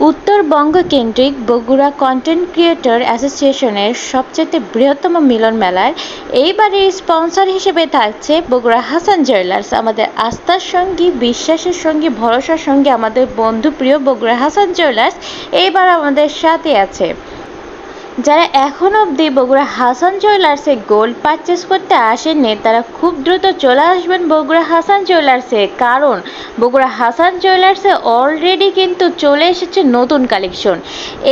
উত্তরবঙ্গ কেন্দ্রিক Bogura content creator অ্যাসোসিয়েশনের সবচেয়ে বৃহত্তম মিলন মেলার এইবারের স্পন্সর হিসেবে থাকছে বগুড়া হাসান জুয়েলার্স আমাদের আস্থার সঙ্গী, বিশ্বাসের সঙ্গে, ভরসার সঙ্গে আমাদের বন্ধুপ্রিয় বগুড়া হাসান জুয়েলার্স এইবার আমাদের সাথে আছে যারা এখন অবধি বগুড়া হাসান জুয়েলার্সে গোল্ড পারচেস করতে আসেননি, তারা খুব দ্রুত চলে আসবেন বগুড়া হাসান জুয়েলার্সে। কারণ বগুড়া হাসান জুয়েলার্সে অলরেডি কিন্তু চলে এসেছে নতুন কালেকশন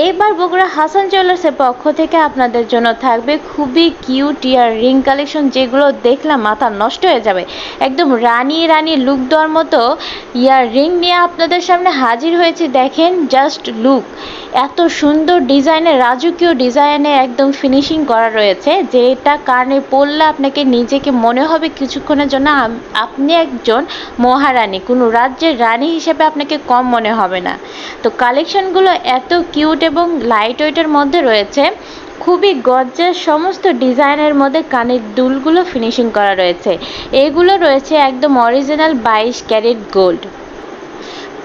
এইবার বগুড়া হাসান জুয়েলার্সের পক্ষ থেকে আপনাদের জন্য থাকবে খুবই কিউট ইয়ার রিং কালেকশন যেগুলো দেখলাম মাথা নষ্ট হয়ে যাবে। একদম রানী রানী লুক দেওয়ার মতো ইয়ার রিং নিয়ে আপনাদের সামনে হাজির হয়েছে। দেখেন জাস্ট লুক এত সুন্দর ডিজাইনের রাজকীয় ডিজাইনে একদম ফিনিশিং করা রয়েছে। যেটা কানে পরলে আপনাকে নিজেকে মনে হবে কিছুক্ষণের জন্য আপনি একজন মহারানী। কোনো রাজ্যের রানী হিসেবে আপনাকে কম মনে হবে না। তো কালেকশনগুলো এত কিউট এবং লাইট ওয়েটের মধ্যে রয়েছে। খুবই গজ্জের সমস্ত ডিজাইনের মধ্যে কানের দুলগুলো ফিনিশিং করা রয়েছে। এগুলো রয়েছে একদম অরিজিনাল বাইশ ক্যারেট গোল্ড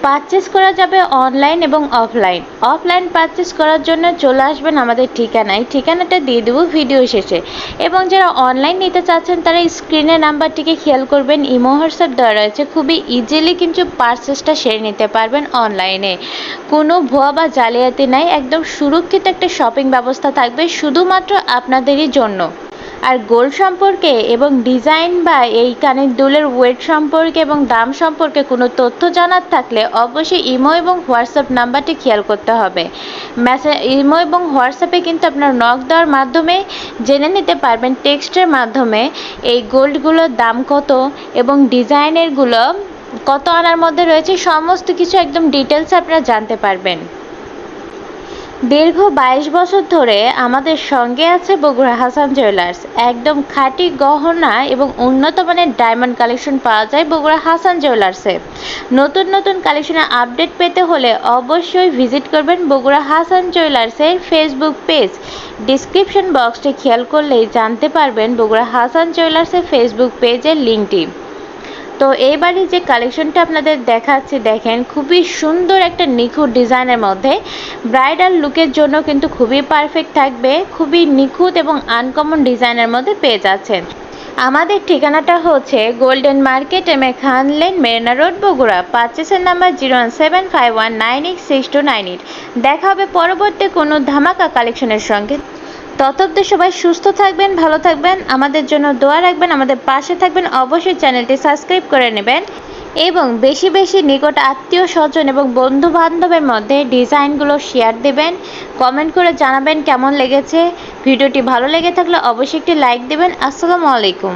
পারচেস করা যাবে অনলাইন এবং অফলাইন অফলাইন পারচেস করার জন্য চলে আসবেন আমাদের ঠিকানায় ঠিকানাটা দিয়ে দেবো ভিডিও শেষে। এবং যারা অনলাইন নিতে চাচ্ছেন, তারা স্ক্রিনের নাম্বারটিকে খেয়াল করবেন। ইমো হোয়াটসঅ্যাপ দেওয়া রয়েছে। খুবই ইজিলি কিন্তু পারচেসটা সেরে নিতে পারবেন অনলাইনে কোনো ভুয়া বা জালিয়াতি নাই। একদম সুরক্ষিত একটা শপিং ব্যবস্থা থাকবে। শুধুমাত্র আপনাদেরই জন্য। আর গোল সম্পর্কে এবং ডিজাইন বা এই কানের দুলের ওয়েট সম্পর্কে এবং দাম সম্পর্কে কোনো তথ্য জানার থাকলে অবশ্যই ইমো এবং হোয়াটসঅ্যাপ নাম্বারটি খেয়াল করতে হবে। মেসেজ ইমো এবং হোয়াটসঅ্যাপে কিন্তু আপনার নক দেওয়ার মাধ্যমে জেনে নিতে পারবেন টেক্সটের মাধ্যমে এই গোল্ডগুলোর দাম কত এবং ডিজাইনেরগুলো কত আনার মধ্যে রয়েছে, সমস্ত কিছু একদম ডিটেলস আপনারা জানতে পারবেন। দীর্ঘ বাইশ বছর ধরে আমাদের সঙ্গে আছে বগুড়া হাসান জুয়েলার্স। একদম খাঁটি গহনা এবং উন্নত মানের ডায়মন্ড কালেকশন পাওয়া যায় বগুড়া হাসান জুয়েলার্সে। নতুন নতুন কালেকশনের আপডেট পেতে হলে অবশ্যই ভিজিট করবেন বগুড়া হাসান জুয়েলার্সের ফেসবুক পেজ ডিসক্রিপশন বক্সটি খেয়াল করলেই জানতে পারবেন বগুড়া হাসান জুয়েলার্সের ফেসবুক পেজের লিঙ্কটি তো এইবারে যে কালেকশনটা আপনাদের দেখাচ্ছি, দেখেন, খুবই সুন্দর একটা নিখুঁত ডিজাইনের মধ্যে। ব্রাইডাল লুকের জন্য কিন্তু খুবই পারফেক্ট থাকবে, খুবই নিখুঁত এবং আনকমন ডিজাইনের মধ্যে পেয়ে যাচ্ছেন। আমাদের ঠিকানাটা হচ্ছে golden market M A Khan lane Marina road Bogura. পার্চেসের number zero one seven five one nine eight six two nine eight দেখা হবে পরবর্তী কোনো ধামাকা কালেকশনের সঙ্গে। ততব্দে সবাই সুস্থ থাকবেন, ভালো থাকবেন। আমাদের জন্য দোয়া রাখবেন, আমাদের পাশে থাকবেন। অবশ্যই চ্যানেলটি সাবস্ক্রাইব করে নেবেন। এবং বেশি বেশি নিকট আত্মীয় স্বজন এবং বন্ধু বান্ধবের মধ্যে ডিজাইনগুলো শেয়ার দেবেন। কমেন্ট করে জানাবেন কেমন লেগেছে। ভিডিওটি ভালো লেগে থাকলে অবশ্যই একটি লাইক দেবেন। আসসালামু আলাইকুম।